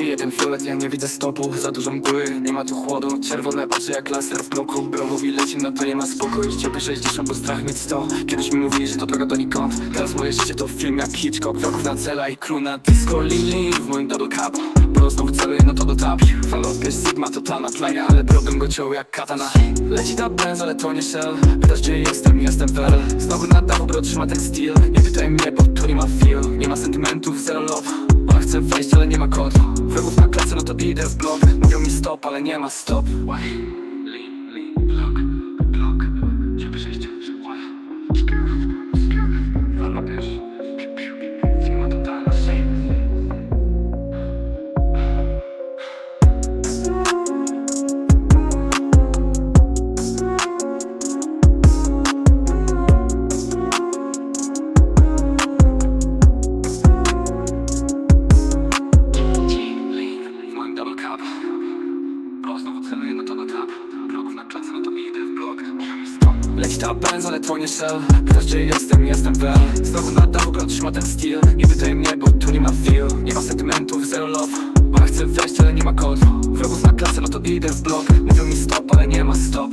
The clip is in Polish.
ten fiolet, ja nie widzę stopu Za dużo mgły, nie ma tu chłodu. Czerwone oczy jak laser w bloku Bro mówi leci, no to nie ma spokój Ciepły 60, bo strach mieć 100 Kiedyś mi mówili, że to droga donikąd Teraz moje życie to film jak Hitchcock Kroków na cela i crew na disco. Lili w moim double cup. Bro znowu celuję, no to do tap. Falopie Sigma totalna tlaja Ale bro bym go ciął jak katana. Leci ta benz, ale to nie shell. Pytasz gdzie jestem, jestem Ferel Znowu na dachu, bro trzyma steel Nie pytaj mnie, bo to nie ma feel. Nie ma sentymentów, zero love Chce wejść, ale nie ma kodu Wrogów na klatce, no to idę w blok. Mówią mi stop, ale nie ma stop double cup. Bro, znowu celuję, na tap Bloków na klatce, no to idę w blok. Leci ta benz, ale to nie shell. Pytasz gdzie jestem, jestem wel Znowu na dachu, bro, trzyma ten steel. Nie pytaj mnie, bo tu nie ma feel. Nie ma sentymentów, zero love. Ona chce wejść, ale nie ma kodu Wrogów na klatce, no to idę w blok. Mówią mi stop, ale nie ma stop?